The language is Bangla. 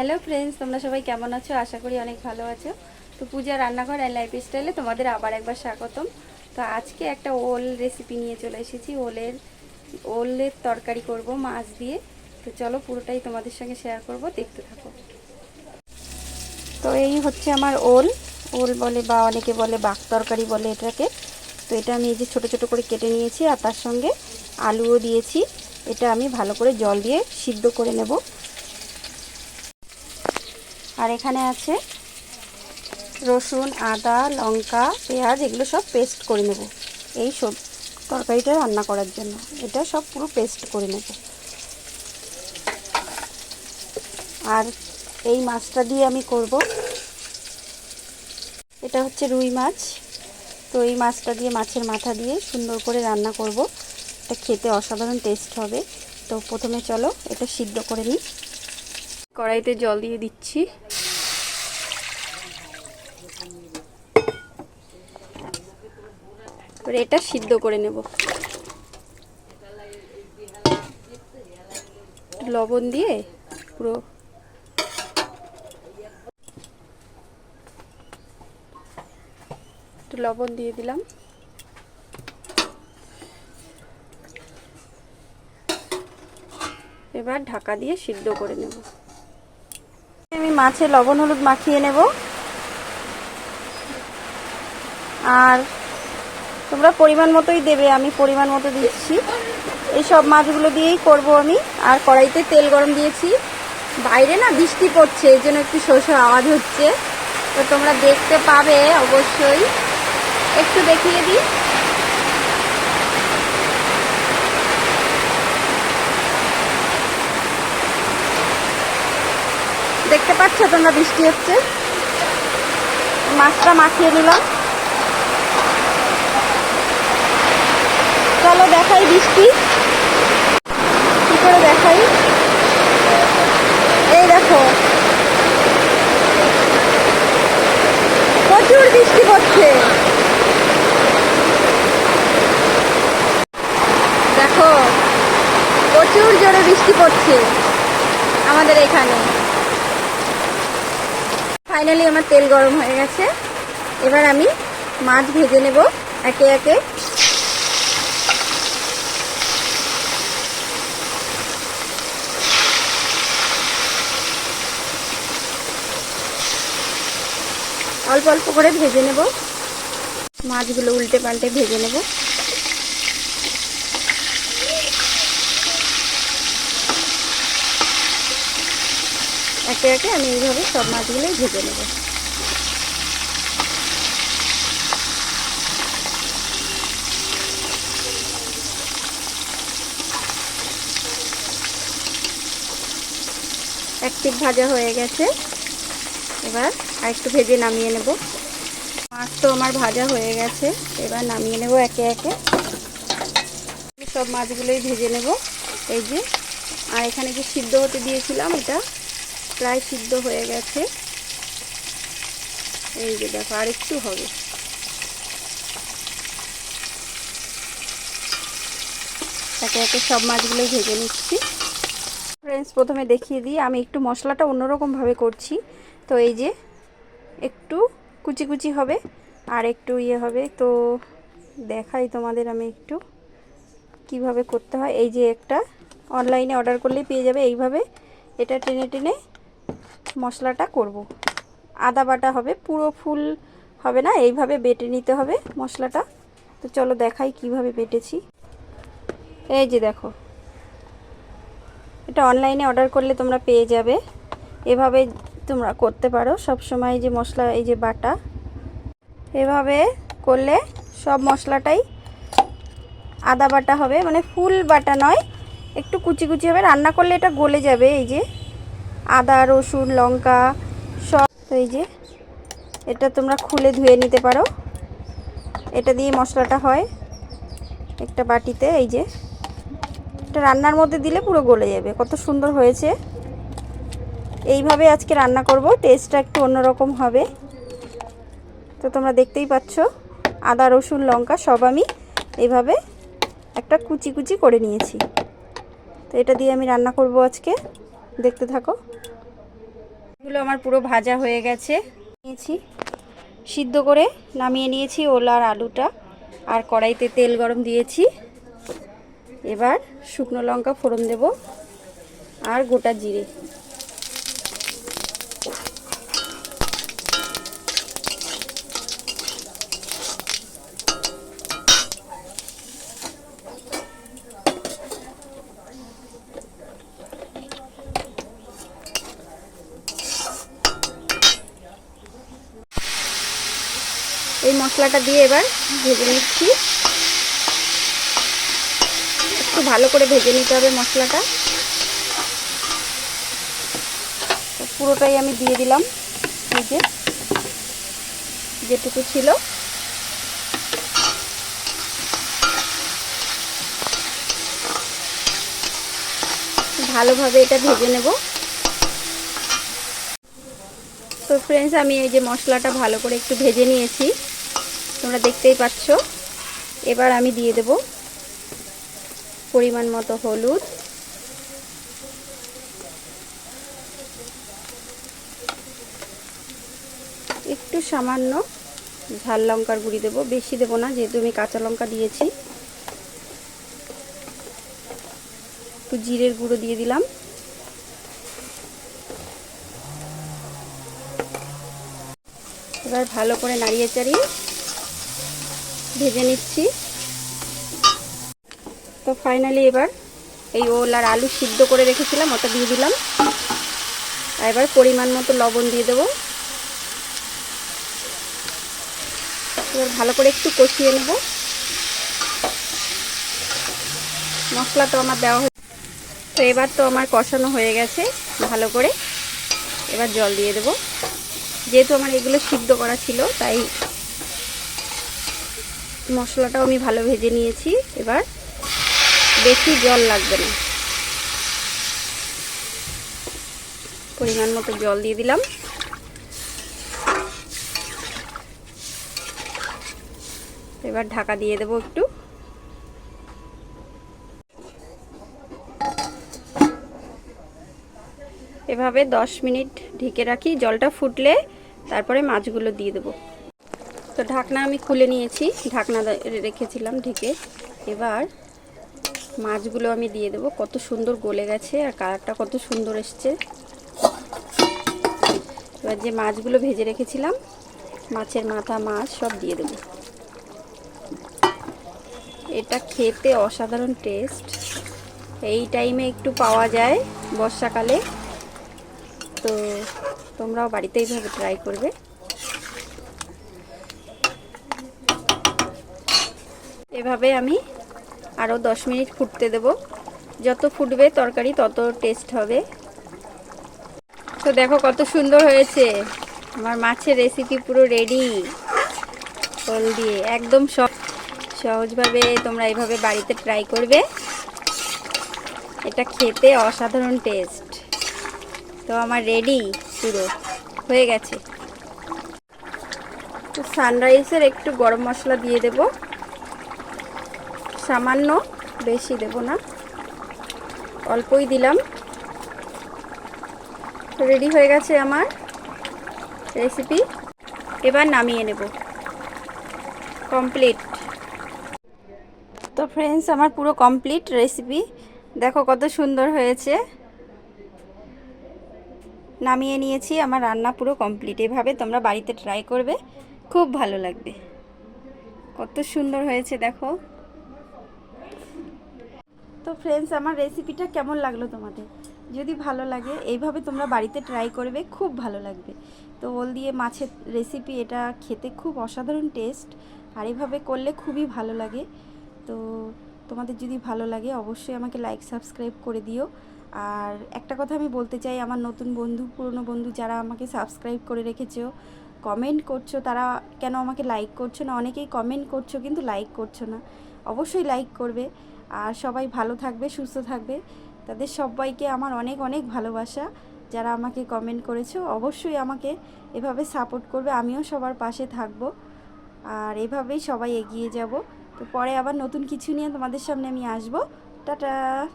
হ্যালো ফ্রেন্ডস তোমরা সবাই কেমন আছো? আশা করি অনেক ভালো আছো। তো পূজা রান্নাঘর অ্যান্ড লাইফ স্টাইলে তোমাদের আবার একবার স্বাগতম। তো আজকে একটা ওল রেসিপি নিয়ে চলে এসেছি। ওলের ওলের তরকারি করব মাছ দিয়ে। তো চলো পুরোটাই তোমাদের সঙ্গে শেয়ার করব, দেখতে থাকো। তো এই হচ্ছে আমার ওল। ওল বলে বা অনেকে বলে বাক তরকারি বলে এটাকে। তো এটা আমি এই যে ছোটো ছোটো করে কেটে নিয়েছি আর তার সঙ্গে আলুও দিয়েছি। এটা আমি ভালো করে জল দিয়ে সিদ্ধ করে নেব। আর এখানে আছে রসুন, আদা, লঙ্কা, পেঁয়াজ, এগুলো সব পেস্ট করে নেব। এই সব তরকারিটা রান্না করার জন্য। এটা সব পুরো পেস্ট করে নেব। আর এই মাছটা দিয়ে আমি করব। এটা হচ্ছে রুই মাছ। তো এই মাছটা দিয়ে মাছের মাথা দিয়ে সুন্দর করে রান্না করব। এটা খেতে অসাধারণ টেস্ট হবে। তো প্রথমে চলো এটা সিদ্ধ করে নিই। কড়াইতে জল দিয়ে দিচ্ছি। এবার এটা সিদ্ধ করে নেব। লবণ দিয়ে পুরো লবণ দিয়ে দিলাম। এবার ঢাকা দিয়ে সিদ্ধ করে নেব। আমি মাছে লবণ হলুদ মাখিয়ে নেব। আর তোমরা পরিমাণ মতোই দেবে, আমি পরিমাণ মতো দিচ্ছি। এই সব মাছগুলো দিয়েই করব আমি। আর কড়াইতে তেল গরম দিয়েছি। বাইরে না বৃষ্টি পড়ছে, এই জন্য একটু শোষো আওয়াজ হচ্ছে। তো তোমরা দেখতে পাবে অবশ্যই। একটু দেখিয়ে দিই। দেখতে পাচ্ছ তোমরা বৃষ্টি হচ্ছে? মাছটা মাখিয়ে নিলাম। চলো দেখাই বৃষ্টি। কি করে দেখাই? এই দেখো। প্রচুর বৃষ্টি পড়ছে। দেখো, প্রচুর জোরে বৃষ্টি পড়ছে আমাদের এখানে। ফাইনালি আমার তেল গরম হয়ে গেছে। এবার আমি মাছ ভেজে নেব একে একে। অল্প অল্প করে ভেজে নেব। মাছগুলো উল্টে পাল্টে ভেজে নেব। একে একে আমি এইভাবে সব মাছগুলোই ভেজে নেব। এক পিঠ ভাজা হয়ে গেছে। এবার আর একটু ভেজে নামিয়ে নেব। মাছ তো আমার ভাজা হয়ে গেছে, এবার নামিয়ে নেব একে একে। সব মাছগুলোই ভেজে নেব, এই যে। আর এখানে যে সিদ্ধ হতে দিয়েছিলাম, এটা প্রায় সিদ্ধ হয়ে গেছে। এই যে দেখো, আর একটু হবে। একে একে সব মাছগুলোই ভেজে নিচ্ছি। ফ্রেন্ডস প্রথমে দেখিয়ে দিই। আমি একটু মশলাটা অন্যরকমভাবে করছি। তো এই যে, একটু কুচি কুচি হবে, আর একটু ইয়ে হবে। তো দেখাই তোমাদের আমি একটু কীভাবে করতে হয়। এই যে একটা অনলাইনে অর্ডার করলেই পেয়ে যাবে। এইভাবে এটা টেনে টেনে মশলাটা করব। আদা বাটা হবে, পুরো ফুল হবে না? এইভাবে বেটে নিতে হবে মশলাটা। তো চলো দেখাই কীভাবে বেটেছি। এই যে দেখো এটা অনলাইনে অর্ডার করলে তোমরা পেয়ে যাবে। এভাবে তোমরা করতে পারো। সব সময় যে মশলা, এই যে বাটা, এভাবে করলে সব মশলাটাই আদা বাটা হবে। মানে ফুল বাটা নয়, একটু কুচি কুচি হবে। রান্না করলে এটা গলে যাবে এই যে। আদা, রসুন, লঙ্কা, সব এই যে এটা তোমরা খুলে ধুয়ে নিতে পারো। এটা দিয়ে মশলাটা হয় একটা বাটিতে, এই যে। এটা রান্নার মধ্যে দিলে পুরো গলে যাবে। কত সুন্দর হয়েছে। এইভাবে আজকে রান্না করব। টেস্টটা একটু অন্যরকম হবে। তো তোমরা দেখতেই পাচ্ছ, আদা, রসুন, লঙ্কা সব আমি এইভাবে একটা কুচি কুচি করে নিয়েছি। তো এটা দিয়ে আমি রান্না করব আজকে। দেখতে থাকো। এগুলো আমার পুরো ভাজা হয়ে গেছে। নিয়েছি, সিদ্ধ করে নামিয়ে নিয়েছি ওলা আর আলুটা। আর কড়াইতে তেল গরম দিয়েছি। এবার শুকনো লঙ্কা ফোড়ন দেব আর গোটা জিরে। এই মশলাটা দিয়ে এবার ভেজে নিচ্ছি। একটু ভালো করে ভেজে নিতে হবে মশলাটা। পুরোটাই আমি দিয়ে দিলাম যে, যেটুকু ছিল। ভালোভাবে এটা ভেজে নেব। তো ফ্রেন্ডস আমি এই যে মশলাটা ভালো করে একটু ভেজে নিয়েছি। তোমরা দেখতেই পাচ্ছ। এবার আমি দিয়ে দেব পরিমাণ মতো হলুদ। একটু সামান্য ঝাল লঙ্কার গুঁড়ি দেবো, বেশি দেবো না, যেহেতু আমি কাঁচা লঙ্কা দিয়েছি। একটু জিরের গুঁড়ো দিয়ে দিলাম। এবার ভালো করে নাড়িয়ে চাড়িয়ে ভেজে নিচ্ছি। তো ফাইনালি এবার এই ওল আর আলু সিদ্ধ করে রেখেছিলাম, ওটা দিয়ে দিলাম। এবার পরিমাণ মতো লবণ দিয়ে দেবো। এবার ভালো করে একটু কষিয়ে নেব। মশলা তো আমার দেওয়া হয়ে তো এবার তো আমার কষানো হয়ে গেছে, ভালো করে। এবার জল দিয়ে দেবো। যেহেতু আমার এগুলো সিদ্ধ করা ছিল, তাই মশলাটাও আমি ভালো ভেজে নিয়েছি। এবার বেশি জল লাগবে না। পরিমাণ মতো জল দিয়ে দিলাম। এবার ঢাকা দিয়ে দেবো একটু। এভাবে 10 মিনিট ঢেকে রাখি, জলটা ফুটলে তারপরে মাছগুলো দিয়ে দেবো। তো ঢাকনা আমি খুলে নিয়েছি, ঢাকনা রেখেছিলাম ঢেকে। এবার মাছগুলো আমি দিয়ে দেবো। কত সুন্দর গলে গেছে আর কালারটা কত সুন্দর এসছে। এবার যে মাছগুলো ভেজে রেখেছিলাম, মাছের মাথা, মাছ সব দিয়ে দেবো। এটা খেতে অসাধারণ টেস্ট। এই টাইমে একটু পাওয়া যায় বর্ষাকালে। তো তোমরাও বাড়িতে এইভাবে ট্রাই করবে। এভাবে আমি আরও দশ মিনিট ফুটতে দেব। যত ফুটবে তরকারি তত টেস্ট হবে। তো দেখো কত সুন্দর হয়েছে। আমার মাছের রেসিপি পুরো রেডি ফল দিয়ে একদম সহজভাবে তোমরা এইভাবে বাড়িতে ট্রাই করবে। এটা খেতে অসাধারণ টেস্ট তো আমার রেডি পুরো। হয়ে গেছে। তো সানরাইসের একটু গরম মশলা দিয়ে দেব। সামান্য বেশি দেব না। অল্পই দিলাম। রেডি হয়ে গেছে আমার রেসিপি এবার নামিয়ে নেব। কমপ্লিট তো ফ্রেন্ডস আমার পুরো কমপ্লিট রেসিপি দেখো কত সুন্দর হয়েছে। নামিয়ে নিয়েছি, আমার রান্না পুরো কমপ্লিট এভাবে তোমরা বাড়িতে ট্রাই করবে, খুব ভালো লাগবে। কত সুন্দর হয়েছে, দেখো। তো ফ্রেন্ডস আমার রেসিপিটা কেমন লাগল তোমাদের? যদি ভালো লাগে, এইভাবে তোমরা বাড়িতে ট্রাই করবে, খুব ভালো লাগবে। তো ওল দিয়ে মাছের রেসিপি এটা খেতে খুব অসাধারণ টেস্ট আর এইভাবে করলে খুবই ভালো লাগে। তো তোমাদের যদি ভালো লাগে, অবশ্যই আমাকে লাইক সাবস্ক্রাইব করে দিও। আর একটা কথা আমি বলতে চাই, আমার নতুন বন্ধু, পুরনো বন্ধু যারা আমাকে সাবস্ক্রাইব করে রেখেছো কমেন্ট করছ, তারা কেন আমাকে লাইক করছ না? অনেকেই কমেন্ট করছ, কিন্তু লাইক করছ না। অবশ্যই লাইক করবে। আর সবাই ভালো থাকবে, সুস্থ থাকবে। তাদের সবাইকে আমার অনেক অনেক ভালোবাসা। যারা আমাকে কমেন্ট করেছ, অবশ্যই আমাকে এভাবে সাপোর্ট করবে। আমিও সবার পাশে থাকব। আর এভাবেই সবাই এগিয়ে যাব। তো পরে আবার নতুন কিছু নিয়ে তোমাদের সামনে আমি আসব। টাটা!